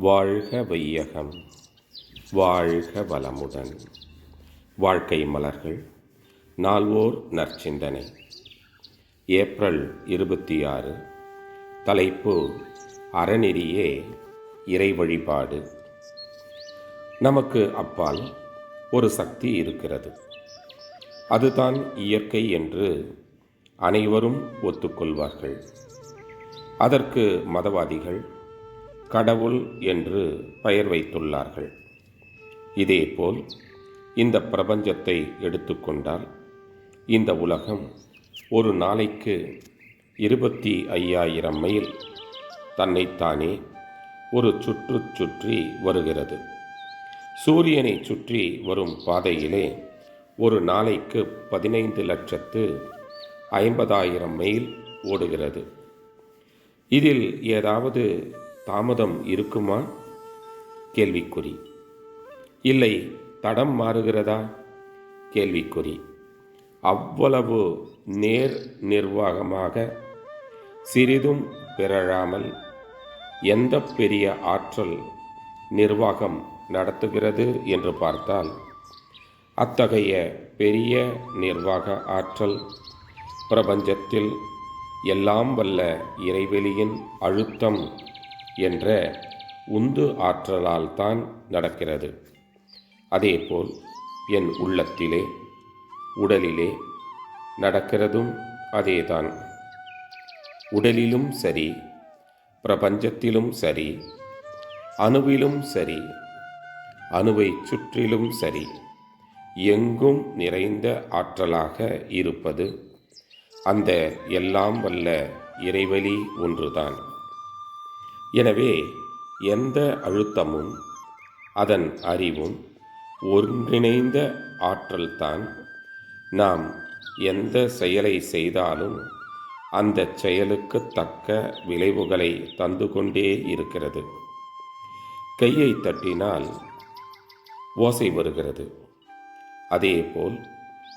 வாழ்க வையகம் வாழ்க வளமுடன். வாழ்க்கை மலர்கள் நால்வோர் நற்சிந்தனை. ஏப்ரல் இருபத்தி ஆறு தலைப்பு அறநெறியே இறை வழிபாடு நமக்கு அப்பால் ஒரு சக்தி இருக்கிறது. அதுதான் இயற்கை என்று அனைவரும் ஒத்துக்கொள்வார்கள். அதற்கு மதவாதிகள் கடவுள் என்று பெயர் வைத்துள்ளார்கள். இதேபோல் இந்த பிரபஞ்சத்தை எடுத்துக்கொண்டால் இந்த உலகம் ஒரு நாளைக்கு இருபத்தி ஐயாயிரம் மைல் தன்னைத்தானே ஒரு சுற்று சுற்றி வருகிறது. சூரியனை சுற்றி வரும் பாதையிலே ஒரு நாளைக்கு பதினைந்து லட்சத்து ஐம்பதாயிரம் மைல் ஓடுகிறது. இதில் ஏதாவது தாமதம் இருக்குமா? கேள்விக்குறி. இல்லை தடம் மாறுகிறதா? கேள்விக்குறி. அவ்வளவு நேர் நிர்வாகமாக சிறிதும் பிறழாமல் எந்த பெரிய ஆற்றல் நிர்வாகம் நடத்துகிறது என்று பார்த்தால் அத்தகைய பெரிய நிர்வாக ஆற்றல் பிரபஞ்சத்தில் எல்லாம் வல்ல இறைவெளியின் அழுத்தம் என்ற உந்து ஆற்றலால் தான் நடக்கிறது. அதேபோல் என் உள்ளத்திலே உடலிலே நடக்கிறதும் அதேதான். உடலிலும் சரி பிரபஞ்சத்திலும் சரி அணுவிலும் சரி அணுவை சுற்றிலும் சரி எங்கும் நிறைந்த ஆற்றலாக இருப்பது அந்த எல்லாம் வல்ல இறைவழி ஒன்றுதான். எனவே எந்த அழுத்தமும் அதன் அறிவும் ஒருங்கிணைந்த ஆற்றல்தான். நாம் எந்த செயலை செய்தாலும் அந்த செயலுக்கு தக்க விளைவுகளை தந்து கொண்டே இருக்கிறது. கையை தட்டினால் ஓசை வருகிறது. அதேபோல்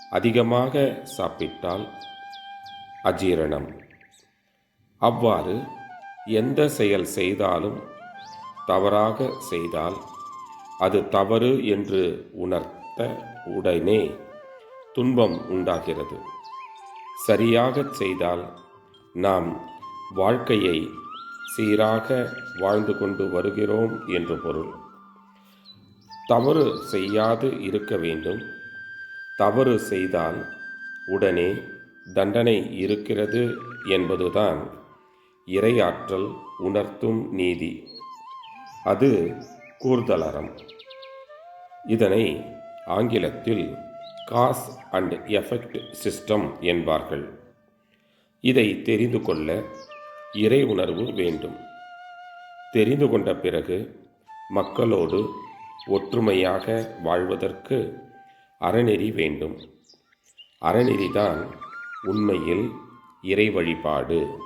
அதிகமாக சாப்பிட்டால் அஜீரணம். அவ்வாறு எந்த செயல் செய்தாலும் தவறாக செய்தால் அது தவறு என்று உணர்த்த உடனே துன்பம் உண்டாகிறது. சரியாகச் செய்தால் நாம் வாழ்க்கையை சீராக வாழ்ந்து கொண்டு வருகிறோம் என்று பொருள். தவறு செய்யாது இருக்க வேண்டும். தவறு செய்தால் உடனே தண்டனை இருக்கிறது என்பதுதான் இறையாற்றல் உணர்த்தும் நீதி. அது கூர்தலறம் இதனை ஆங்கிலத்தில் காஸ் அண்ட் எஃபெக்ட் சிஸ்டம் என்பார்கள். இதை தெரிந்து கொள்ள இறை உணர்வு வேண்டும். தெரிந்து கொண்ட பிறகு மக்களோடு ஒற்றுமையாக வாழ்வதற்கு அறநெறி வேண்டும். அறநெறிதான் உண்மையில் இறை வழிபாடு.